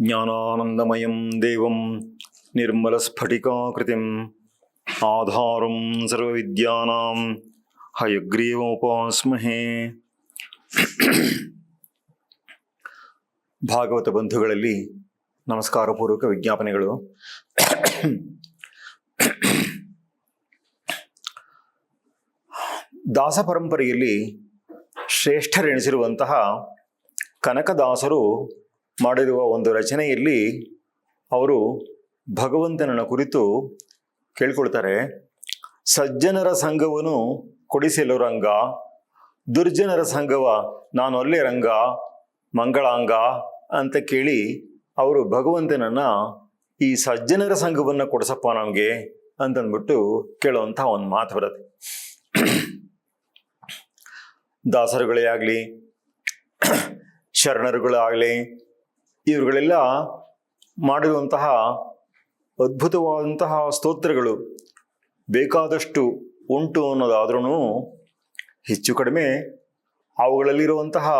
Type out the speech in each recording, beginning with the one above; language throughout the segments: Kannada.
జ్ఞానానందమయం దేవం ಆಧಾರಂ ఆధారం సర్వవిద్యానాం హయగ్రీవముపాస్మహే ಭಾಗವತ ಬಂಧುಗಳಲ್ಲಿ ನಮಸ್ಕಾರಪೂರ್ವಕ ವಿಜ್ಞಾಪನೆಗಳು. ದಾಸ ಪರಂಪರೆಯಲ್ಲಿ ಶ್ರೇಷ್ಠರೆನಿಸಿರುವಂತಹ ಕನಕದಾಸರು ಮಾಡಿರುವ ಒಂದು ರಚನೆಯಲ್ಲಿ ಅವರು ಭಗವಂತನನ್ನ ಕುರಿತು ಕೇಳ್ಕೊಳ್ತಾರೆ. ಸಜ್ಜನರ ಸಂಘವನ್ನು ಕೊಡಿಸಲು ರಂಗ, ದುರ್ಜನರ ಸಂಘವ ನಾನು ಅಲ್ಲೇ ರಂಗ, ಮಂಗಳಾಂಗ ಅಂತ ಕೇಳಿ ಅವರು ಭಗವಂತನನ್ನ ಈ ಸಜ್ಜನರ ಸಂಘವನ್ನು ಕೊಡಿಸಪ್ಪ ನಮಗೆ ಅಂತಂದ್ಬಿಟ್ಟು ಕೇಳುವಂಥ ಒಂದು ಮಾತು ಬರುತ್ತೆ. ದಾಸರುಗಳೇ ಆಗಲಿ ಶರಣರುಗಳಾಗಲಿ ಇವರುಗಳೆಲ್ಲ ಮಾಡಿರುವಂತಹ ಅದ್ಭುತವಾದಂತಹ ಸ್ತೋತ್ರಗಳು ಬೇಕಾದಷ್ಟು ಉಂಟು ಅನ್ನೋದಾದ್ರೂ ಹೆಚ್ಚು ಕಡಿಮೆ ಅವುಗಳಲ್ಲಿರುವಂತಹ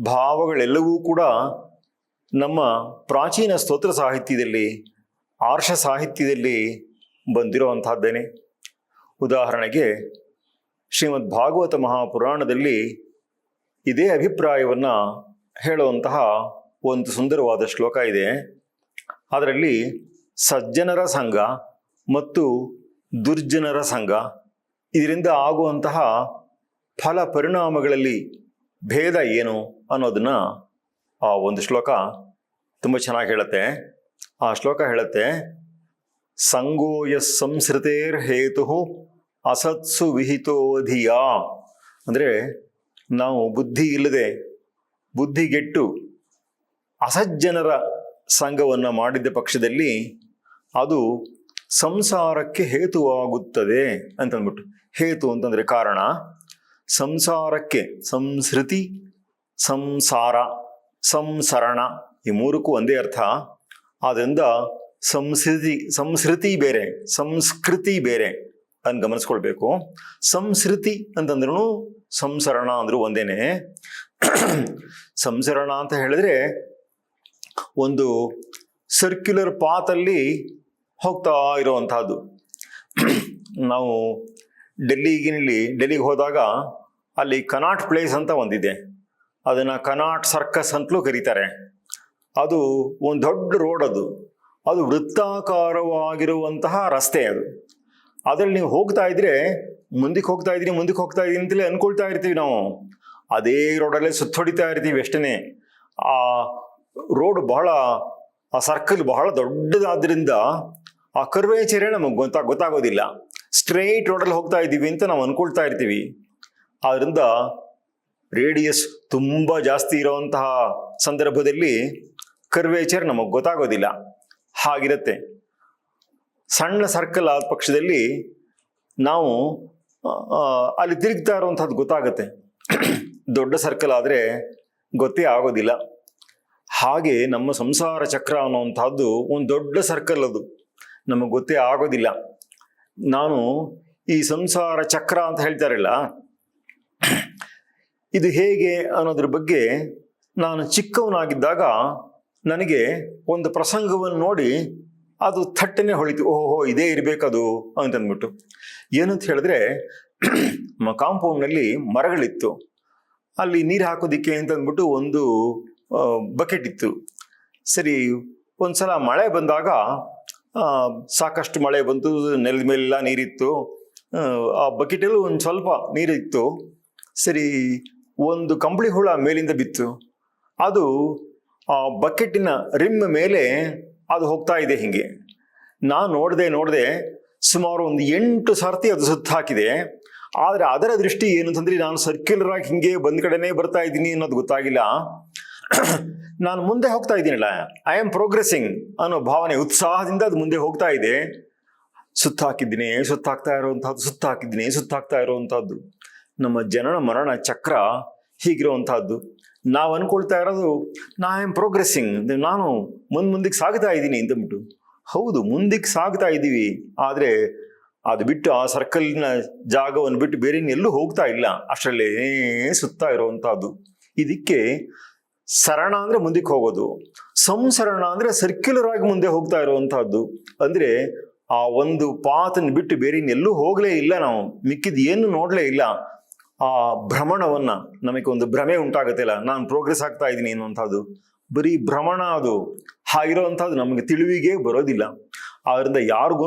ಭಾವಗಳೆಲ್ಲವೂ ಕೂಡ ನಮ್ಮ ಪ್ರಾಚೀನ ಸ್ತೋತ್ರ ಸಾಹಿತ್ಯದಲ್ಲಿ, ಆರ್ಷ ಸಾಹಿತ್ಯದಲ್ಲಿ ಬಂದಿರುವಂತಹದ್ದೇನೆ ಉದಾಹರಣೆಗೆ, ಶ್ರೀಮದ್ ಭಾಗವತ ಮಹಾಪುರಾಣದಲ್ಲಿ ಇದೇ ಅಭಿಪ್ರಾಯವನ್ನು ಹೇಳುವಂತಹ ಒಂದು ಸುಂದರವಾದ ಶ್ಲೋಕ ಇದೆ. ಅದರಲ್ಲಿ ಸಜ್ಜನರ ಸಂಘ ಮತ್ತು ದುರ್ಜನರ ಸಂಘ ಇದರಿಂದ ಆಗುವಂತಹ ಫಲ ಪರಿಣಾಮಗಳಲ್ಲಿ ಭೇದ ಏನು ಅನ್ನೋದನ್ನು ಆ ಒಂದು ಶ್ಲೋಕ ತುಂಬ ಚೆನ್ನಾಗಿ ಹೇಳುತ್ತೆ. ಆ ಶ್ಲೋಕ ಹೇಳುತ್ತೆ, ಸಂಗೋಯ ಸಂಸ್ಕೃತೇರ್ ಹೇತು ಅಸತ್ಸು ವಿಹಿತೋಧಿಯಾ ಅಂದರೆ ನಾವು ಬುದ್ಧಿ ಇಲ್ಲದೆ ಬುದ್ಧಿಗೆಟ್ಟು ಅಸಜ್ಜನರ ಸಂಘವನ್ನು ಮಾಡಿದ್ದ ಪಕ್ಷದಲ್ಲಿ ಅದು ಸಂಸಾರಕ್ಕೆ ಹೇತುವಾಗುತ್ತದೆ ಅಂತಂದ್ಬಿಟ್ಟು ಹೇತು ಅಂತಂದರೆ ಕಾರಣ? ಸಂಸಾರಕ್ಕೆ ಸಂಸ್ಕೃತಿ ಸಂಸಾರ, ಸಂಸರಣ ಈ ಮೂರಕ್ಕೂ ಒಂದೇ ಅರ್ಥ. ಆದ್ದರಿಂದ ಸಂಸ್ಕೃತಿ ಸಂಸ್ಕೃತಿ ಬೇರೆ ಸಂಸ್ಕೃತಿ ಬೇರೆ ಅಂತ ಗಮನಿಸ್ಕೊಳ್ಬೇಕು. ಸಂಸ್ಕೃತಿ ಅಂತಂದ್ರೂ ಸಂಸರಣ ಅಂದರೂ ಒಂದೇನೆ. ಸಂಸರಣ ಅಂತ ಹೇಳಿದ್ರೆ ಒಂದು ಸರ್ಕ್ಯುಲರ್ ಪಾತಲ್ಲಿ ಹೋಗ್ತಾ ಇರುವಂತಹದ್ದು ನಾವು ಡೆಲ್ಲಿಗಿನಲ್ಲಿ ಡೆಲ್ಲಿಗೆ ಹೋದಾಗ ಅಲ್ಲಿ ಕನಾಟ್ ಪ್ಲೇಸ್ ಅಂತ ಒಂದಿದೆ. ಅದನ್ನು ಕನಾಟ್ ಸರ್ಕಸ್ ಅಂತಲೂ ಕರೀತಾರೆ. ಅದು ಒಂದು ದೊಡ್ಡ ರೋಡ್ ಅದು. ಅದು ವೃತ್ತಾಕಾರವಾಗಿರುವಂತಹ ರಸ್ತೆ ಅದು. ಅದರಲ್ಲಿ ನೀವು ಹೋಗ್ತಾ ಇದ್ರೆ ಮುಂದಕ್ಕೆ ಹೋಗ್ತಾ ಇದ್ದೀನಿ, ಮುಂದಕ್ಕೆ ಹೋಗ್ತಾ ಇದ್ದೀನಿ ಅಂತಲೇ ಅನ್ಕೊಳ್ತಾ ಇರ್ತೀವಿ ನಾವು. ಅದೇ ರೋಡಲ್ಲೇ ಸುತ್ತೊಡಿತಾ ಇರ್ತೀವಿ ಅಷ್ಟೇ ಆ ರೋಡ್ ಬಹಳ, ಆ ಸರ್ಕಲ್ ಬಹಳ ದೊಡ್ಡದಾದ್ರಿಂದ ಆ ಕರ್ವೇಚರೇ ನಮಗೆ ಗೊತ್ತಾ, ಗೊತ್ತಾಗೋದಿಲ್ಲ. ಸ್ಟ್ರೈಟ್ ರೋಡಲ್ಲಿ ಹೋಗ್ತಾ ಇದ್ದೀವಿ ಅಂತ ನಾವು ಅನ್ಕೊಳ್ತಾ ಇರ್ತೀವಿ. ಆದ್ರಿಂದ ರೇಡಿಯಸ್ ತುಂಬ ಜಾಸ್ತಿ ಇರೋವಂತಹ ಸಂದರ್ಭದಲ್ಲಿ ಕರ್ವೇಚರ್ ನಮಗೆ ಗೊತ್ತಾಗೋದಿಲ್ಲ. ಹಾಗಿರುತ್ತೆ. ಸಣ್ಣ ಸರ್ಕಲ್ ಆದ ಪಕ್ಷದಲ್ಲಿ ನಾವು ಅಲ್ಲಿ ತಿರುಗ್ತಾ ಇರುವಂಥದ್ದು ಗೊತ್ತಾಗುತ್ತೆ. ದೊಡ್ಡ ಸರ್ಕಲ್ ಆದರೆ ಗೊತ್ತೇ ಆಗೋದಿಲ್ಲ. ಹಾಗೆ ನಮ್ಮ ಸಂಸಾರ ಚಕ್ರ ಅನ್ನುವಂಥದ್ದು ಒಂದು ದೊಡ್ಡ ಸರ್ಕಲ್ ಅದು. ನಮಗೆ ಗೊತ್ತೇ ಆಗೋದಿಲ್ಲ. ನಾನು ಈ ಸಂಸಾರ ಚಕ್ರ ಅಂತ ಹೇಳ್ತಾರಲ್ಲ, ಇದು ಹೇಗೆ ಅನ್ನೋದ್ರ ಬಗ್ಗೆ ನಾನು ಚಿಕ್ಕವನಾಗಿದ್ದಾಗ ನನಗೆ ಒಂದು ಪ್ರಸಂಗವನ್ನು ನೋಡಿ ಅದು ಥಟ್ಟನೆ ಹೊಳಿತು. ಓಹೋ, ಇದೇ ಇರಬೇಕದು ಅಂತಂದ್ಬಿಟ್ಟು ಏನಂತ ಹೇಳಿದ್ರೆ ಕಾಂಪೌಂಡ್ನಲ್ಲಿ ಮರಗಳಿತ್ತು. ಅಲ್ಲಿ ನೀರು ಹಾಕೋದಿಕ್ಕೆ ಅಂತಂದ್ಬಿಟ್ಟು ಒಂದು ಬಕೆಟ್ ಇತ್ತು. ಸರಿ ಒಂದ್ಸಲ ಮಳೆ ಬಂದಾಗ ಸಾಕಷ್ಟು ಮಳೆ ಬಂತು ನೆಲದ ಮೇಲೆಲ್ಲ ನೀರಿತ್ತು. ಆ, ಬಕೆಟಲ್ಲೂ ಒಂದು ಸ್ವಲ್ಪ ನೀರಿತ್ತು. ಸರಿ ಒಂದು ಕಂಬಳಿ ಹುಳ ಮೇಲಿಂದ ಬಿತ್ತು. ಅದು ಆ ಬಕೆಟಿನ ರಿಮ್ ಮೇಲೆ ಅದು ಹೋಗ್ತಾ ಇದೆ ಹಿಂಗೆ. ನಾನು ನೋಡಿದೆ ನೋಡಿದೆ ಸುಮಾರು ಒಂದು ಎಂಟು ಸರ್ತಿ ಅದು ಸುತ್ತ ಹಾಕಿದೆ. ಆದರೆ ಅದರ ದೃಷ್ಟಿ ಏನು ಅಂತಂದ್ರೆ ನಾನು ಸರ್ಕ್ಯುಲರ್ ಆಗಿ ಹಿಂಗೆ ಬಂದ್ ಕಡೆನೇ ಬರ್ತಾ ಇದ್ದೀನಿ ಅನ್ನೋದು ಗೊತ್ತಾಗಿಲ್ಲ. ನಾನು ಮುಂದೆ ಹೋಗ್ತಾ ಇದ್ದೀನಲ್ಲ ಐ ಆಮ್ ಪ್ರೋಗ್ರೆಸಿಂಗ್ ಅನ್ನೋ ಭಾವನೆ ಉತ್ಸಾಹದಿಂದ ಅದು ಮುಂದೆ ಹೋಗ್ತಾ ಇದೆ. ಸುತ್ತಾಕಿದ್ದೀನಿ ಹಾಕಿದ್ದೀನಿ ಸುತ್ತ ಹಾಕ್ತಾ ಇರುವಂತಹದ್ದು ಸುತ್ತ ಹಾಕಿದ್ದೀನಿ ಸುತ್ತ ಇರುವಂತಹದ್ದು. ನಮ್ಮ ಜನನ ಮರಣ ಚಕ್ರ ಹೀಗಿರುವಂತಹದ್ದು. ನಾವು ಅನ್ಕೊಳ್ತಾ ಇರೋದು, ನಾ ಐ ಆಮ್ ಪ್ರೋಗ್ರೆಸ್ಸಿಂಗ್ ನಾನು ಮುಂದ್ ಮುಂದಕ್ಕೆ ಸಾಗ್ತಾ ಇದ್ದೀನಿ ಅಂತಂದ್ಬಿಟ್ಟು. ಹೌದು ಮುಂದಕ್ಕೆ ಸಾಗ್ತಾ ಇದ್ದೀವಿ. ಆದರೆ ಅದು ಬಿಟ್ಟು ಆ ಸರ್ಕಲ್ನ ಜಾಗವನ್ನು ಬಿಟ್ಟು ಬೇರೆ ಎಲ್ಲೂ ಹೋಗ್ತಾ ಇಲ್ಲ. ಅಷ್ಟರಲ್ಲೇ ಸುತ್ತಾ ಇರುವಂತಹದ್ದು. ಇದಕ್ಕೆ ಸರಣ ಅಂದ್ರೆ ಮುಂದಕ್ಕೆ ಹೋಗೋದು. ಸಂಸರಣ ಅಂದ್ರೆ ಸರ್ಕ್ಯುಲರ್ ಆಗಿ ಮುಂದೆ ಹೋಗ್ತಾ ಇರುವಂತಹದ್ದು. ಅಂದ್ರೆ ಆ ಒಂದು ಪಾತನ್ನು ಬಿಟ್ಟು ಬೇರೆ ಇನ್ನೆಲ್ಲೂ ಹೋಗ್ಲೇ ಇಲ್ಲ ನಾವು. ಮಿಕ್ಕಿದ ಏನು ನೋಡ್ಲೇ ಇಲ್ಲ. ಆ ಭ್ರಮಣವನ್ನ ನಮಗೆ ಒಂದು ಭ್ರಮೆ ಉಂಟಾಗತ್ತಿಲ್ಲ ನಾನು ಪ್ರೋಗ್ರೆಸ್ ಆಗ್ತಾ ಇದ್ದೀನಿ ಅನ್ನುವಂಥದ್ದು ಬರೀ ಭ್ರಮಣ ಅದು. ಹಾಗಿರುವಂಥದ್ದು ನಮಗೆ ತಿಳಿವಿಗೆ ಬರೋದಿಲ್ಲ. ಆದ್ರಿಂದ ಯಾರಿಗೂ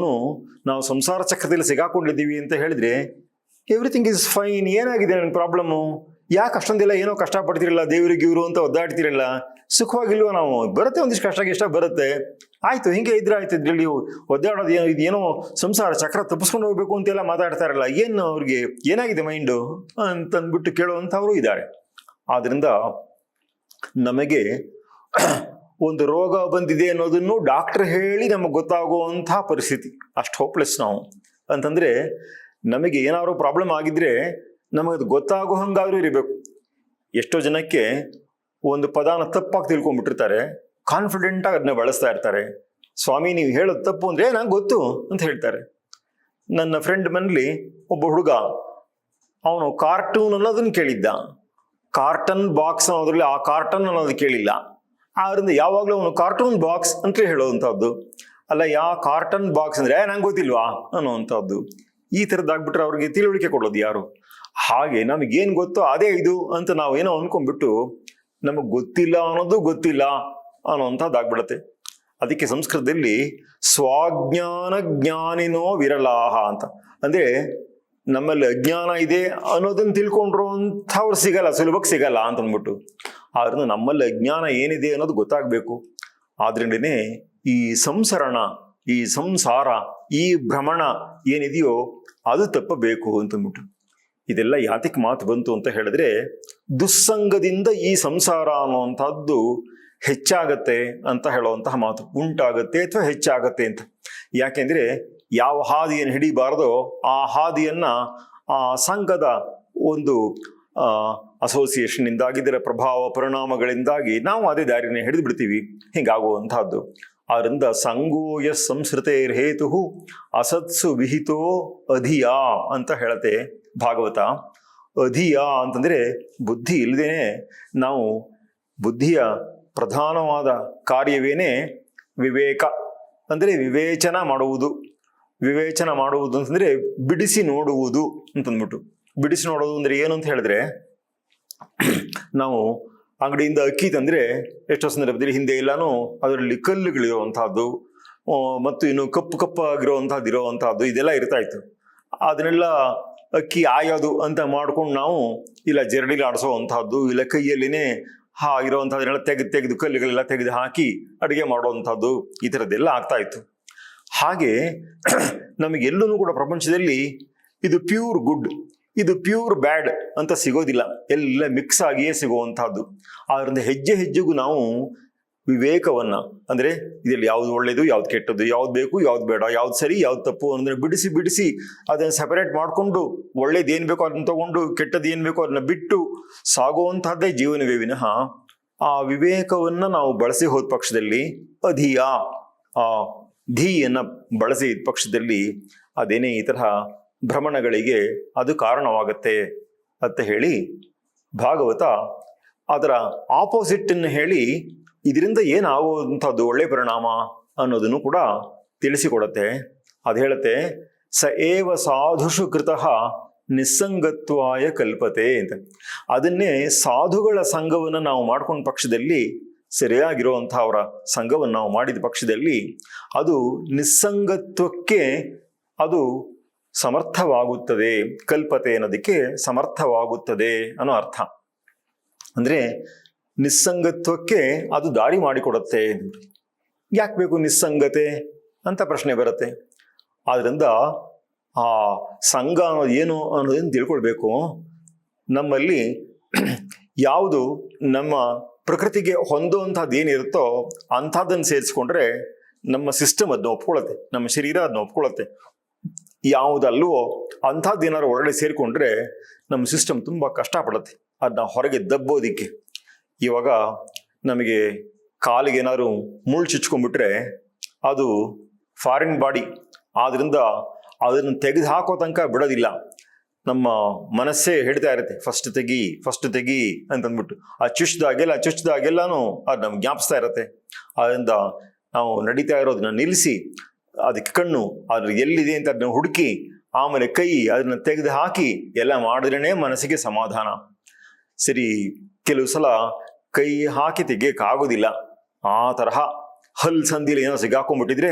ನಾವು ಸಂಸಾರ ಚಕ್ರದಲ್ಲಿ ಸಿಗಾಕೊಂಡಿದ್ದೀವಿ ಅಂತ ಹೇಳಿದ್ರೆ ಎವ್ರಿಥಿಂಗ್ ಇಸ್ ಫೈನ್ ಏನಾಗಿದೆ ನನ್ನ ಪ್ರಾಬ್ಲಮ್ಮು ಯಾಕೆ ಅಷ್ಟೊಂದಿಲ್ಲ ಏನೋ ಕಷ್ಟಪಡ್ತಿರಲ್ಲ, ದೇವ್ರಿಗೆ ಇವರು ಅಂತ ಒದ್ದಾಡ್ತಿರಲ್ಲ? ಸುಖವಾಗಿಲ್ವ ನಾವು? ಬರುತ್ತೆ ಒಂದಿಷ್ಟು ಕಷ್ಟ ಇಷ್ಟ ಬರುತ್ತೆ. ಆಯ್ತು, ಹಿಂಗೆ ಇದ್ರೆ ಆಯ್ತು ಇದ್ರಲ್ಲಿ ಒದ್ದಾಡೋದು ಏನೋ, ಇದೇನೋ ಸಂಸಾರ ಚಕ್ರ ತಪ್ಪಿಸ್ಕೊಂಡು ಹೋಗ್ಬೇಕು ಅಂತೆಲ್ಲ ಮಾತಾಡ್ತಾರಲ್ಲ, ಏನು ಅವ್ರಿಗೆ? ಏನಾಗಿದೆ ಮೈಂಡು ಅಂತಂದ್ಬಿಟ್ಟು ಕೇಳುವಂಥವರು ಇದ್ದಾರೆ. ಆದ್ರಿಂದ ನಮಗೆ ಒಂದು ರೋಗ ಬಂದಿದೆ ಅನ್ನೋದನ್ನು ಡಾಕ್ಟರ್ ಹೇಳಿ ನಮಗೆ ಗೊತ್ತಾಗುವಂತಹ ಪರಿಸ್ಥಿತಿ. ಅಷ್ಟು ಹೋಪ್ಲೆಸ್ ನಾವು. ಅಂತಂದ್ರೆ, ನಮಗೆ ಏನಾದರೂ ಪ್ರಾಬ್ಲಮ್ ಆಗಿದ್ರೆ ನಮಗೆ ಅದು ಗೊತ್ತಾಗೋ ಹಂಗಾದ್ರೂ ಇರಬೇಕು. ಎಷ್ಟೋ ಜನಕ್ಕೆ ಒಂದು ಪದಾನ ತಪ್ಪಾಗಿ ತಿಳ್ಕೊಂಡ್ಬಿಟ್ಟಿರ್ತಾರೆ ಕಾನ್ಫಿಡೆಂಟ್ ಆಗಿ ಅದನ್ನ ಬಳಸ್ತಾ ಇರ್ತಾರೆ. ಸ್ವಾಮಿ, ನೀವು ಹೇಳೋದು ತಪ್ಪು ಅಂದ್ರೆ ನಂಗೆ ಗೊತ್ತು ಅಂತ ಹೇಳ್ತಾರೆ. ನನ್ನ ಫ್ರೆಂಡ್ ಮನೇಲಿ ಒಬ್ಬ ಹುಡುಗ, ಅವನು ಕಾರ್ಟೂನ್ ಅನ್ನೋದನ್ನು ಕೇಳಿದ್ದ. ಕಾರ್ಟನ್ ಬಾಕ್ಸ್ ಅನ್ನೋದ್ರಲ್ಲಿ ಆ ಕಾರ್ಟನ್ ಅನ್ನೋದು ಕೇಳಿಲ್ಲ. ಆದ್ರಿಂದ ಯಾವಾಗಲೂ ಅವನು ಕಾರ್ಟೂನ್ ಬಾಕ್ಸ್ ಅಂತ ಹೇಳುವಂಥದ್ದು ಅಲ್ಲ, ಯಾ ಕಾರ್ಟನ್ ಬಾಕ್ಸ್ ಅಂದ್ರೆ ನಂಗೆ ಗೊತ್ತಿಲ್ವಾ? ಅನ್ನೋವಂಥದ್ದು ಈ ಥರದ್ದಾಗ್ಬಿಟ್ರೆ ಅವ್ರಿಗೆ ತಿಳುವಳಿಕೆ ಕೊಡೋದು ಯಾರು? ಹಾಗೆ ನಮಗೇನು ಗೊತ್ತೋ ಅದೇ ಇದು ಅಂತ ನಾವು ಏನೋ ಅನ್ಕೊಂಡ್ಬಿಟ್ಟು ನಮಗೆ ಗೊತ್ತಿಲ್ಲ ಅನ್ನೋದು ಗೊತ್ತಿಲ್ಲ ಅನ್ನೋಂಥದ್ದಾಗ್ಬಿಡತ್ತೆ ಅದಕ್ಕೆ ಸಂಸ್ಕೃತದಲ್ಲಿ ಸ್ವಾಜ್ಞಾನ ಜ್ಞಾನಿನೋ ವಿರಲಾಹ ಅಂತ. ಅಂದ್ರೆ ನಮ್ಮಲ್ಲಿ ಅಜ್ಞಾನ ಇದೆ ಅನ್ನೋದನ್ನು ತಿಳ್ಕೊಂಡ್ರು ಅಂಥವ್ರು ಸಿಗಲ್ಲ, ಸುಲಭಕ್ಕೆ ಸಿಗಲ್ಲ ಅಂತ ಅಂದ್ಬಿಟ್ಟು ಆದ್ರಿಂದ ನಮ್ಮಲ್ಲಿ ಅಜ್ಞಾನ ಏನಿದೆ ಅನ್ನೋದು ಗೊತ್ತಾಗಬೇಕು. ಆದ್ರಿಂದನೆ ಈ ಸಂಸರಣ, ಈ ಸಂಸಾರ, ಈ ಭ್ರಮಣ ಏನಿದೆಯೋ ಅದು ತಪ್ಪಬೇಕು ಅಂತಂದ್ಬಿಟ್ಟು. ಇದೆಲ್ಲ ಯಾತಕ್ಕೆ ಮಾತು ಬಂತು ಅಂತ ಹೇಳಿದ್ರೆ, ದುಸ್ಸಂಗದಿಂದ ಈ ಸಂಸಾರ ಅನ್ನುವಂಥದ್ದು ಹೆಚ್ಚಾಗತ್ತೆ ಅಂತ ಹೇಳುವಂತಹ ಮಾತು. ಉಂಟಾಗತ್ತೆ ಅಥವಾ ಹೆಚ್ಚಾಗತ್ತೆ ಅಂತ. ಯಾಕೆಂದ್ರೆ, ಯಾವ ಹಾದಿಯನ್ನು ಹಿಡಿಬಾರದೋ ಆ ಹಾದಿಯನ್ನ ಆ ಸಂಘದ ಒಂದು ಅಸೋಸಿಯೇಷನ್ ಇಂದಾಗಿ ಇದರ ಪ್ರಭಾವ ಪರಿಣಾಮಗಳಿಂದಾಗಿ ನಾವು ಅದೇ ದಾರಿನ ಹಿಡಿದು ಬಿಡ್ತೀವಿ ಹಿಂಗಾಗುವಂತಹದ್ದು ಆದ್ರಿಂದ ಸಂಗೋಯ ಸಂಸ್ಕೃತೇರ್ ಹೇತು ಅಸತ್ಸು ವಿಹಿತೋ ಅಧಿಯಾ ಅಂತ ಹೇಳತ್ತೆ. ಭಾಗವತ ಅಧಿಯ ಅಂತಂದರೆ ಬುದ್ಧಿ ಇಲ್ಲದೇನೆ ನಾವು ಬುದ್ಧಿಯ ಪ್ರಧಾನವಾದ ಕಾರ್ಯವೇನೇ ವಿವೇಕ. ಅಂದರೆ ವಿವೇಚನ ಮಾಡುವುದು. ವಿವೇಚನ ಮಾಡುವುದು ಅಂತಂದರೆ ಬಿಡಿಸಿ ನೋಡುವುದು ಅಂತಂದ್ಬಿಟ್ಟು. ಬಿಡಿಸಿ ನೋಡೋದು ಅಂದರೆ ಏನು ಅಂತ ಹೇಳಿದ್ರೆ ನಾವು ಅಂಗಡಿಯಿಂದ ಅಕ್ಕಿ ತಂದರೆ ಎಷ್ಟೋ ಸಂದರ್ಭದಲ್ಲಿ ಹಿಂದೆ ಎಲ್ಲಾನು ಅದರಲ್ಲಿ ಕಲ್ಲುಗಳಿರುವಂಥದ್ದು ಮತ್ತು ಇನ್ನು ಕಪ್ಪು ಕಪ್ಪಾಗಿರುವಂಥದ್ದು ಇರೋವಂಥದ್ದು ಇದೆಲ್ಲ ಇರ್ತಾಯಿತ್ತು ಅದನ್ನೆಲ್ಲ ಅಕ್ಕಿ ಆಯೋದು ಅಂತ ಮಾಡ್ಕೊಂಡು ನಾವು ಇಲ್ಲ ಜರಡಿಲಿ ಆಡಿಸೋವಂತಹದ್ದು ಇಲ್ಲ ಕೈಯಲ್ಲಿನೇ ಹಾ ಇರೋವಂಥದ್ದನ್ನೆಲ್ಲ ತೆಗೆದು ತೆಗೆದು ಕಲ್ಲುಗಳೆಲ್ಲ ತೆಗೆದು ಹಾಕಿ ಅಡುಗೆ ಮಾಡುವಂಥದ್ದು ಈ ಥರದ್ದೆಲ್ಲ ಆಗ್ತಾ ಇತ್ತು. ಹಾಗೆ ನಮಗೆಲ್ಲೂ ಕೂಡ ಪ್ರಪಂಚದಲ್ಲಿ ಇದು ಪ್ಯೂರ್ ಗುಡ್ ಇದು ಪ್ಯೂರ್ ಬ್ಯಾಡ್ ಅಂತ ಸಿಗೋದಿಲ್ಲ. ಎಲ್ಲ ಮಿಕ್ಸ್ ಆಗಿಯೇ ಸಿಗುವಂಥದ್ದು. ಆದ್ದರಿಂದ ಹೆಜ್ಜೆ ಹೆಜ್ಜೆಗೂ ನಾವು ವಿವೇಕವನ್ನ. ಅಂದ್ರೆ ಇದರಲ್ಲಿ ಯಾವ್ದು ಒಳ್ಳೆಯದು ಯಾವ್ದು ಕೆಟ್ಟದ್ದು, ಯಾವ್ದು ಬೇಕು, ಯಾವ್ದು ಬೇಡ, ಯಾವ್ದು ಸರಿ, ಯಾವ್ದು ತಪ್ಪು ಅಂದರೆ ಬಿಡಿಸಿ ಬಿಡಿಸಿ ಅದನ್ನ ಸೆಪರೇಟ್ ಮಾಡಿಕೊಂಡು ಒಳ್ಳೇದು ಏನು ಬೇಕೋ ಅದನ್ನ ತಗೊಂಡು, ಕೆಟ್ಟದ್ದು ಏನು ಬೇಕೋ ಅದನ್ನು ಬಿಟ್ಟು ಸಾಗುವಂತಹದ್ದೇ ಜೀವನವೇ ವಿನಃ ಆ ವಿವೇಕವನ್ನ ನಾವು ಬಳಸಿ ಹೋದ ಪಕ್ಷದಲ್ಲಿ ಅಧಿಯ, ಆ ಧೀಯನ್ನ ಬಳಸಿ ಪಕ್ಷದಲ್ಲಿ ಅದೇನೇ ಈ ತರಹ ಭ್ರಮಣಗಳಿಗೆ ಅದು ಕಾರಣವಾಗತ್ತೆ ಅಂತ ಹೇಳಿ ಭಾಗವತ ಅದರ ಆಪೋಸಿಟ್ ಅನ್ನು ಹೇಳಿ ಇದರಿಂದ ಏನಾಗುವಂಥದ್ದು ಒಳ್ಳೆ ಪರಿಣಾಮ ಅನ್ನೋದನ್ನು ಕೂಡ ತಿಳಿಸಿಕೊಡತ್ತೆ. ಅದು ಹೇಳುತ್ತೆ, ಸ ಏವ ಸಾಧುಷು ಕೃತಃ ನಿಸ್ಸಂಗತ್ವಾಯ ಕಲ್ಪತೆ ಅಂತ. ಅದನ್ನೇ ಸಾಧುಗಳ ಸಂಘವನ್ನು ನಾವು ಮಾಡ್ಕೊಂಡ ಪಕ್ಷದಲ್ಲಿ ಸರಿಯಾಗಿರುವಂಥ ಅವರ ಸಂಘವನ್ನು ನಾವು ಮಾಡಿದ ಪಕ್ಷದಲ್ಲಿ, ಅದು ನಿಸ್ಸಂಗತ್ವಕ್ಕೆ ಅದು ಸಮರ್ಥವಾಗುತ್ತದೆ. ಕಲ್ಪತೆ ಅನ್ನೋದಕ್ಕೆ ಸಮರ್ಥವಾಗುತ್ತದೆ ಅನ್ನೋ ಅರ್ಥ. ಅಂದ್ರೆ ನಿಸ್ಸಂಗತ್ವಕ್ಕೆ ಅದು ದಾರಿ ಮಾಡಿಕೊಡುತ್ತೆ. ಯಾಕೆ ಬೇಕು ನಿಸ್ಸಂಗತೆ ಅಂತ ಪ್ರಶ್ನೆ ಬರುತ್ತೆ. ಆದ್ದರಿಂದ ಆ ಸಂಘ ಅನ್ನೋದು ಏನು ಅನ್ನೋದನ್ನು ತಿಳ್ಕೊಳ್ಬೇಕು? ನಮ್ಮಲ್ಲಿ ಯಾವುದು ನಮ್ಮ ಪ್ರಕೃತಿಗೆ ಹೊಂದುವಂಥದ್ದು ಏನಿರುತ್ತೋ ಅಂಥದ್ದನ್ನು ಸೇರಿಸ್ಕೊಂಡ್ರೆ ನಮ್ಮ ಸಿಸ್ಟಮ್ ಅದನ್ನ ಒಪ್ಕೊಳ್ಳುತ್ತೆ ನಮ್ಮ ಶರೀರ ಅದನ್ನ ಒಪ್ಕೊಳ್ಳುತ್ತೆ ಯಾವುದಲ್ವೋ ಅಂಥದ್ದು ಏನಾದ್ರು ಒಳಗಡೆ ಸೇರಿಕೊಂಡ್ರೆ ನಮ್ಮ ಸಿಸ್ಟಮ್ ತುಂಬ ಕಷ್ಟಪಡುತ್ತೆ. ಅದನ್ನ ಹೊರಗೆ ದಬ್ಬೋದಿಕ್ಕೆ. ಇವಾಗ ನಮಗೆ ಕಾಲಿಗೆ ಏನಾದ್ರು ಮುಳ್ಳು ಚುಚ್ಕೊಂಡ್ಬಿಟ್ರೆ ಅದು ಫಾರಿನ್ ಬಾಡಿ ಆದ್ರಿಂದ ಅದನ್ನು ತೆಗೆದು ಹಾಕೋ ತನಕ ಬಿಡೋದಿಲ್ಲ. ನಮ್ಮ ಮನಸ್ಸೇ ಹಿಡಿತಾ ಇರುತ್ತೆ, ಫಸ್ಟ್ ತೆಗಿ ಫಸ್ಟ್ ತೆಗಿ ಅಂತಂದ್ಬಿಟ್ಟು. ಆ ಚುಚ್ದಾಗೆಲ್ಲ ಚುಚ್ಚಿದಾಗೆಲ್ಲನೂ ಅದು ನಮ್ಗೆ ಜ್ಞಾಪಿಸ್ತಾ ಇರುತ್ತೆ. ಆದ್ದರಿಂದ ನಾವು ನಡೀತಾ ಇರೋದನ್ನ ನಿಲ್ಲಿಸಿ, ಅದಕ್ಕೆ ಕಣ್ಣು ಅದ್ರ ಎಲ್ಲಿದೆ ಅಂತ ಅದನ್ನ ಹುಡುಕಿ, ಆಮೇಲೆ ಕೈ ಅದನ್ನ ತೆಗೆದು ಹಾಕಿ ಎಲ್ಲ ಮಾಡಿದ್ರೇ ಮನಸ್ಸಿಗೆ ಸಮಾಧಾನ. ಸರಿ, ಕೆಲವು ಸಲ ಕೈ ಹಾಕಿ ತೆಗಿಯಕ್ಕಾಗೋದಿಲ್ಲ. ಆ ತರಹ ಹಲ್ ಸಂದಿಲಿ ಏನೋ ಸಿಗಾಕೊಂಡ್ಬಿಟ್ಟಿದ್ರೆ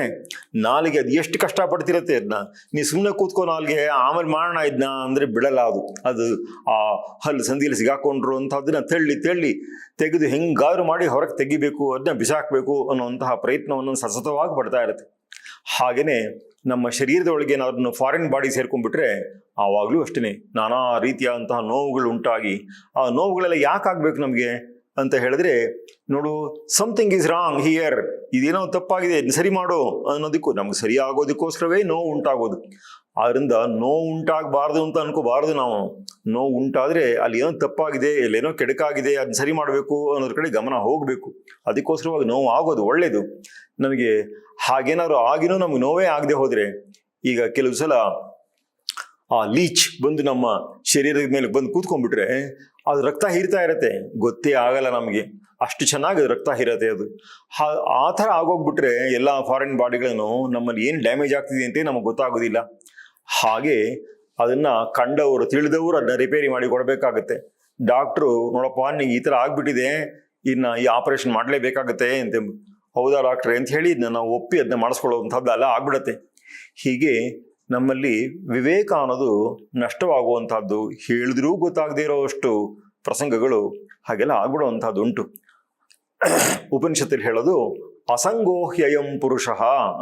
ನಾಲಿಗೆ ಅದು ಎಷ್ಟು ಕಷ್ಟಪಡ್ತಿರತ್ತೆ ಅದನ್ನ ನೀ ಸುಮ್ಮನೆ ಕೂತ್ಕೊ ನಾಲ್ಗೆ, ಆಮೇಲೆ ಮಾಡೋಣ ಇದನ್ನ ಅಂದ್ರೆ ಬಿಡಲ್ಲ ಅದು. ಅದು ಆ ಹಲ್ ಸಂದಿಲಿ ಸಿಗಾಕೊಂಡ್ರು ಅಂತದನ್ನ ತಳ್ಳಿ ತಳ್ಳಿ ತೆಗೆದು ಹೆಂಗಾದ್ರು ಮಾಡಿ ಹೊರಗೆ ತೆಗಿಬೇಕು ಅದನ್ನ ಬಿಸಾಕಬೇಕು ಅನ್ನುವಂತಹ ಪ್ರಯತ್ನವನ್ನು ಸತತವಾಗಿ ಪಡ್ತಾ ಇರುತ್ತೆ. ಹಾಗೇನೆ ನಮ್ಮ ಶರೀರದೊಳಗೆ ಏನಾದ್ರು ಫಾರಿನ್ ಬಾಡಿ ಸೇರ್ಕೊಂಡ್ಬಿಟ್ರೆ ಆವಾಗಲೂ ಅಷ್ಟೇ ನಾನಾ ರೀತಿಯಾದಂತಹ ನೋವುಗಳು ಉಂಟಾಗಿ ಆ ನೋವುಗಳೆಲ್ಲ ಯಾಕೆ ಆಗ್ಬೇಕು ನಮಗೆ? ಅಂತ ಹೇಳಿದ್ರೆ, ನೋಡು ಸಮಥಿಂಗ್ ಈಸ್ ರಾಂಗ್ ಹಿಯರ್ ಇದೇನೋ ತಪ್ಪಾಗಿದೆ ಸರಿ ಮಾಡು ಅನ್ನೋದಕ್ಕೂ, ನಮ್ಗೆ ಸರಿ ಆಗೋದಕ್ಕೋಸ್ಕರವೇ ನೋವು ಉಂಟಾಗೋದು. ಆದ್ರಿಂದ ನೋವು ಉಂಟಾಗಬಾರ್ದು ಅಂತ ಅನ್ಕೋಬಾರ್ದು ನಾವು. ನೋವು ಉಂಟಾದ್ರೆ ಅಲ್ಲಿ ಏನೋ ತಪ್ಪಾಗಿದೆ ಎಲ್ಲೇನೋ ಕೆಡಕಾಗಿದೆ ಅದನ್ನ ಸರಿ ಮಾಡಬೇಕು ಅನ್ನೋದ್ರ ಕಡೆ ಗಮನ ಹೋಗಬೇಕು. ಅದಕ್ಕೋಸ್ಕರವಾಗಿ ನೋವು ಆಗೋದು ಒಳ್ಳೇದು. ನಮಗೆ ಹಾಗೇನಾದ್ರು ಆಗಿನೂ ನಮ್ಗೆ ನೋವೇ ಆಗದೆ ಹೋದ್ರೆ, ಈಗ ಕೆಲವು ಸಲ ಆ ಲೀಚ್ ಬಂದು ನಮ್ಮ ಶರೀರದ ಮೇಲೆ ಬಂದು ಕೂತ್ಕೊಂಡ್ಬಿಟ್ರೆ ಅದು ರಕ್ತ ಹೀರ್ತಾ ಇರತ್ತೆ. ಗೊತ್ತೇ ಆಗಲ್ಲ ನಮಗೆ. ಅಷ್ಟು ಚೆನ್ನಾಗಿ ರಕ್ತ ಹೀರತ್ತೆ ಅದು. ಆ ಥರ ಆಗೋಗ್ಬಿಟ್ರೆ ಎಲ್ಲ ಫಾರಿನ್ ಬಾಡಿಗಳನ್ನು ನಮ್ಮಲ್ಲಿ ಏನು ಡ್ಯಾಮೇಜ್ ಆಗ್ತಿದೆ ಅಂತ ನಮಗೆ ಗೊತ್ತಾಗೋದಿಲ್ಲ. ಹಾಗೆ ಅದನ್ನ ಕಂಡವರು, ತಿಳಿದವರು ಅದನ್ನ ರಿಪೇರಿ ಮಾಡಿ ಕೊಡಬೇಕಾಗತ್ತೆ. ಡಾಕ್ಟ್ರು ನೋಡಪ್ಪ, ನಿಂಗೆ ಈ ಥರ ಆಗ್ಬಿಟ್ಟಿದೆ. ಇನ್ನು ಈ ಆಪರೇಷನ್ ಮಾಡಲೇಬೇಕಾಗುತ್ತೆ ಅಂತ ಹೌದಾ ಡಾಕ್ಟ್ರೆ ಅಂತ ಹೇಳಿ ಇದನ್ನ ನಾವು ಒಪ್ಪಿ ಅದನ್ನ ಮಾಡಿಸ್ಕೊಳ್ಳುವಂಥದ್ದು ಅಲ್ಲ ಆಗ್ಬಿಡತ್ತೆ. ಹೀಗೆ ನಮ್ಮಲ್ಲಿ ವಿವೇಕ ಅನ್ನೋದು ನಷ್ಟವಾಗುವಂತಹದ್ದು ಹೇಳಿದ್ರೂ ಗೊತ್ತಾಗದೇ ಇರೋವಷ್ಟು ಪ್ರಸಂಗಗಳು ಹಾಗೆಲ್ಲ ಆಗ್ಬಿಡುವಂತಹದ್ದು ಉಂಟು ಉಪನಿಷತ್ತಲ್ಲಿ ಹೇಳೋದು, ಅಸಂಗೋಹ್ಯಯಂ ಪುರುಷ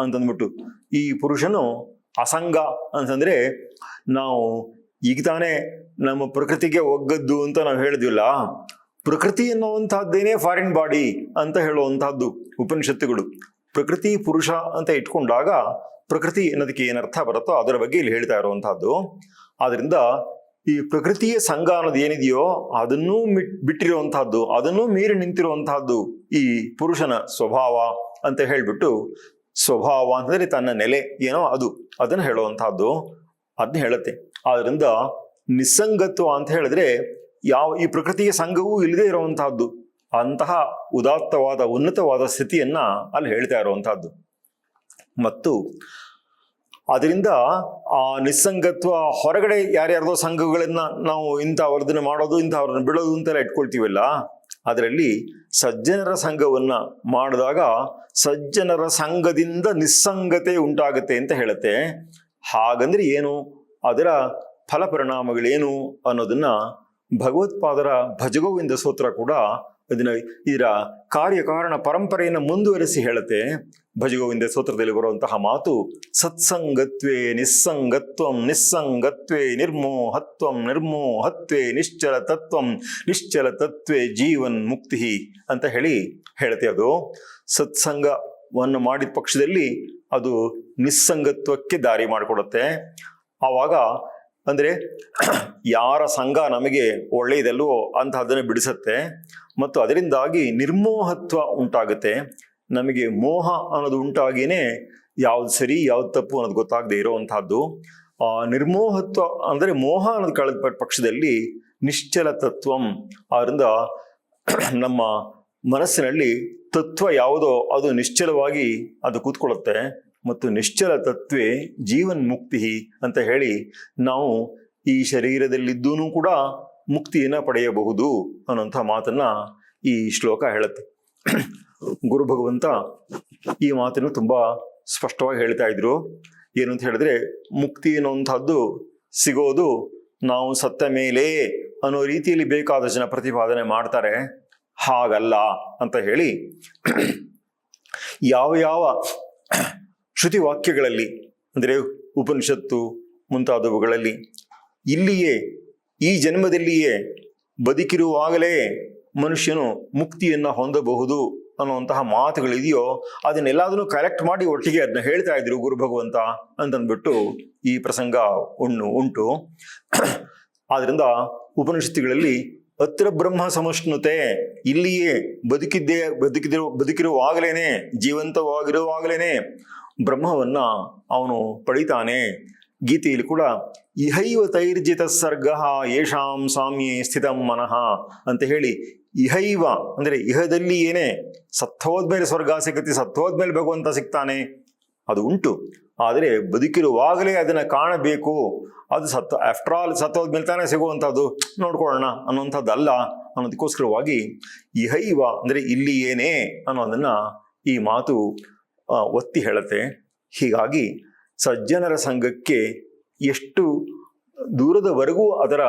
ಅಂತಂದ್ಬಿಟ್ಟು. ಈ ಪುರುಷನು ಅಸಂಗ ಅಂತಂದ್ರೆ, ನಾವು ಈಗ ತಾನೇ ನಮ್ಮ ಪ್ರಕೃತಿಗೆ ಒಗ್ಗದ್ದು ಅಂತ ನಾವು ಹೇಳಿದ್ವಿಲ್ಲ. ಪ್ರಕೃತಿ ಎನ್ನುವಂತಹದ್ದೇನೆ ಫಾರಿನ್ ಬಾಡಿ ಅಂತ ಹೇಳುವಂತಹದ್ದು ಉಪನಿಷತ್ತುಗಳು. ಪ್ರಕೃತಿ ಪುರುಷ ಅಂತ ಇಟ್ಕೊಂಡಾಗ ಪ್ರಕೃತಿ ಅನ್ನೋದಕ್ಕೆ ಏನರ್ಥ ಬರುತ್ತೋ ಅದರ ಬಗ್ಗೆ ಇಲ್ಲಿ ಹೇಳ್ತಾ ಇರುವಂತಹದ್ದು. ಆದ್ರಿಂದ ಈ ಪ್ರಕೃತಿಯ ಸಂಘ ಅನ್ನೋದು ಏನಿದೆಯೋ ಅದನ್ನೂ ಬಿಟ್ಟಿರುವಂತಹದ್ದು, ಅದನ್ನೂ ಮೀರಿ ನಿಂತಿರುವಂತಹದ್ದು ಈ ಪುರುಷನ ಸ್ವಭಾವ ಅಂತ ಹೇಳ್ಬಿಟ್ಟು ಸ್ವಭಾವ ಅಂತಂದ್ರೆ ತನ್ನ ನೆಲೆ ಏನೋ ಅದು, ಅದನ್ನ ಹೇಳುವಂತಹದ್ದು ಅದನ್ನ ಹೇಳುತ್ತೆ. ಆದ್ರಿಂದ ನಿಸ್ಸಂಗತ್ವ ಅಂತ ಹೇಳಿದ್ರೆ ಯಾವ, ಈ ಪ್ರಕೃತಿಯ ಸಂಘವೂ ಇಲ್ಲದೆ ಇರುವಂತಹದ್ದು, ಅಂತಹ ಉದಾತ್ತವಾದ, ಉನ್ನತವಾದ ಸ್ಥಿತಿಯನ್ನ ಅಲ್ಲಿ ಹೇಳ್ತಾ ಇರುವಂತಹದ್ದು. ಮತ್ತು ಅದರಿಂದ ಆ ನಿಸ್ಸಂಗತ್ವ ಹೊರಗಡೆ ಯಾರ್ಯಾರದೋ ಸಂಘಗಳನ್ನ ನಾವು ಇಂಥವ್ರದನ್ನ ಮಾಡೋದು ಇಂಥವ್ರನ್ನ ಬಿಡೋದು ಅಂತೆಲ್ಲ ಇಟ್ಕೊಳ್ತೀವಲ್ಲ, ಅದರಲ್ಲಿ ಸಜ್ಜನರ ಸಂಘವನ್ನ ಮಾಡಿದಾಗ ಸಜ್ಜನರ ಸಂಘದಿಂದ ನಿಸ್ಸಂಗತೆ ಉಂಟಾಗುತ್ತೆ ಅಂತ ಹೇಳುತ್ತೆ. ಹಾಗಂದ್ರೆ ಏನು? ಅದರ ಫಲಪರಿಣಾಮಗಳೇನು ಅನ್ನೋದನ್ನ ಭಗವತ್ಪಾದರ ಭಜಗೋವಿಂದ ಸೂತ್ರ ಕೂಡ ಅದನ್ನ ಇದರ ಕಾರ್ಯಕಾರಣ ಪರಂಪರೆಯನ್ನು ಮುಂದುವರಿಸಿ ಹೇಳುತ್ತೆ. ಭಜಗೋವಿಂದ ಸೂತ್ರದಲ್ಲಿ ಬರುವಂತಹ ಮಾತು, ಸತ್ಸಂಗತ್ವೇ ನಿಸ್ಸಂಗತ್ವಂ, ನಿಸ್ಸಂಗತ್ವೇ ನಿರ್ಮೋಹತ್ವಂ, ನಿರ್ಮೋಹತ್ವೇ ನಿಶ್ಚಲ ತತ್ವಂ ನಿಶ್ಚಲ ತತ್ವೇ ಜೀವನ್ ಮುಕ್ತಿ ಅಂತ ಹೇಳಿ ಹೇಳುತ್ತೆ ಅದು. ಸತ್ಸಂಗವನ್ನು ಮಾಡಿದ ಪಕ್ಷದಲ್ಲಿ ಅದು ನಿಸ್ಸಂಗತ್ವಕ್ಕೆ ದಾರಿ ಮಾಡಿಕೊಡುತ್ತೆ. ಆವಾಗ ಅಂದ್ರೆ ಯಾರ ಸಂಘ ನಮಗೆ ಒಳ್ಳೆಯದಲ್ವೋ ಅಂತಹದನ್ನು ಬಿಡಿಸುತ್ತೆ ಬಿಡಿಸತ್ತೆ ಮತ್ತು ಅದರಿಂದಾಗಿ ನಿರ್ಮೋಹತ್ವ ಉಂಟಾಗುತ್ತೆ. ನಮಗೆ ಮೋಹ ಅನ್ನೋದು ಉಂಟಾಗಿಯೇ ಯಾವ್ದು ಸರಿ, ಯಾವ್ದು ತಪ್ಪು ಅನ್ನೋದು ಗೊತ್ತಾಗದೆ ಇರೋವಂಥದ್ದು. ಆ ನಿರ್ಮೋಹತ್ವ ಅಂದ್ರೆ ಮೋಹ ಅನ್ನೋದು ಕಳೆದ ಪಕ್ಷದಲ್ಲಿ ನಿಶ್ಚಲ ತತ್ವಂ. ಆದ್ದರಿಂದ ನಮ್ಮ ಮನಸ್ಸಿನಲ್ಲಿ ತತ್ವ ಯಾವುದೋ ಅದು ನಿಶ್ಚಲವಾಗಿ ಅದು ಕೂತ್ಕೊಳ್ಳುತ್ತೆ. ಮತ್ತು ನಿಶ್ಚಲ ತತ್ವೇ ಜೀವನ್ ಮುಕ್ತಿ ಅಂತ ಹೇಳಿ ನಾವು ಈ ಶರೀರದಲ್ಲಿದ್ದೂ ಕೂಡ ಮುಕ್ತಿಯನ್ನು ಪಡೆಯಬಹುದು ಅನ್ನೋಂಥ ಮಾತನ್ನು ಈ ಶ್ಲೋಕ ಹೇಳುತ್ತೆ. ಗುರು ಭಗವಂತ ಈ ಮಾತನ್ನು ತುಂಬ ಸ್ಪಷ್ಟವಾಗಿ ಹೇಳ್ತಾ ಇದ್ರು. ಏನು ಅಂತ ಹೇಳಿದ್ರೆ ಮುಕ್ತಿ ಅನ್ನುವಂಥದ್ದು ಸಿಗೋದು ನಾವು ಸತ್ತ ಮೇಲೆ ಅನ್ನೋ ರೀತಿಯಲ್ಲಿ ಬೇಕಾದ ಜನ ಪ್ರತಿಪಾದನೆ ಮಾಡ್ತಾರೆ. ಹಾಗಲ್ಲ ಅಂತ ಹೇಳಿ ಯಾವ ಯಾವ ಶ್ರುತಿ ವಾಕ್ಯಗಳಲ್ಲಿ ಅಂದರೆ ಉಪನಿಷತ್ತು ಮುಂತಾದವುಗಳಲ್ಲಿ, ಇಲ್ಲಿಯೇ, ಈ ಜನ್ಮದಲ್ಲಿಯೇ ಬದುಕಿರುವಾಗಲೇ ಮನುಷ್ಯನು ಮುಕ್ತಿಯನ್ನು ಹೊಂದಬಹುದು ಅನ್ನುವಂತಹ ಮಾತುಗಳಿದೆಯೋ ಅದನ್ನೆಲ್ಲದನ್ನು ಕಲೆಕ್ಟ್ ಮಾಡಿ ಒಟ್ಟಿಗೆ ಅದನ್ನ ಹೇಳ್ತಾ ಇದ್ರು ಗುರು ಭಗವಂತ ಅಂತಂದ್ಬಿಟ್ಟು ಈ ಪ್ರಸಂಗ ಉಣ್ಣು ಉಂಟು. ಆದ್ರಿಂದ ಉಪನಿಷತ್ತುಗಳಲ್ಲಿ ಹತ್ರ ಬ್ರಹ್ಮ ಸಮಷ್ಣುತೆ, ಇಲ್ಲಿಯೇ ಬದುಕಿದ್ದೇ, ಬದುಕಿದಿರೋ, ಬದುಕಿರುವಾಗಲೇನೆ, ಜೀವಂತವಾಗಿರುವಾಗಲೇನೆ ಬ್ರಹ್ಮವನ್ನ ಅವನು ಪಡಿತಾನೆ. ಗೀತೆಯಲ್ಲಿ ಕೂಡ, ಇಹೈವ ತೈರ್ಜಿತ ಸರ್ಗ ಯೇಷಾಂ ಸಾಮ್ಯೆ ಸ್ಥಿತಂ ಮನಃ ಅಂತ ಹೇಳಿ, ಇಹೈವ ಅಂದರೆ ಇಹದಲ್ಲಿ ಏನೇ? ಸತ್ತೋದ್ಮೇಲೆ ಸ್ವರ್ಗ ಸಿಗುತ್ತೆ ಸತ್ತೋದ್ಮೇಲೆ ಭಗವಂತ ಸಿಗ್ತಾನೆ ಅದು ಉಂಟು. ಆದರೆ ಬದುಕಿರುವಾಗಲೇ ಅದನ್ನು ಕಾಣಬೇಕು. ಅದು ಸತ್ತ ಆಫ್ಟರ್ ಆಲ್ ಸತ್ತೋದ್ಮೇಲೆ ತಾನೇ ಸಿಗುವಂಥದ್ದು. ನೋಡ್ಕೊಳ್ಳೋಣ ಅನ್ನುವಂಥದ್ದಲ್ಲ. ಅನ್ನೋದಕ್ಕೋಸ್ಕರವಾಗಿ, ಇಹೈವ ಅಂದರೆ ಇಲ್ಲಿ ಏನೇ? ಅನ್ನೋದನ್ನು ಈ ಮಾತು ಒತ್ತಿ ಹೇಳುತ್ತೆ. ಹೀಗಾಗಿ ಸಜ್ಜನರ ಸಂಘಕ್ಕೆ ಎಷ್ಟು ದೂರದವರೆಗೂ ಅದರ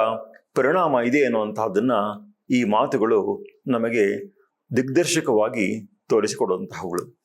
ಪರಿಣಾಮ ಇದೆ ಅನ್ನುವಂತಹದ್ದನ್ನು ಈ ಮಾತುಗಳು ನಮಗೆ ದಿಗ್ದರ್ಶಕವಾಗಿ ತೋರಿಸಿಕೊಡುವಂತಹವುಗಳು.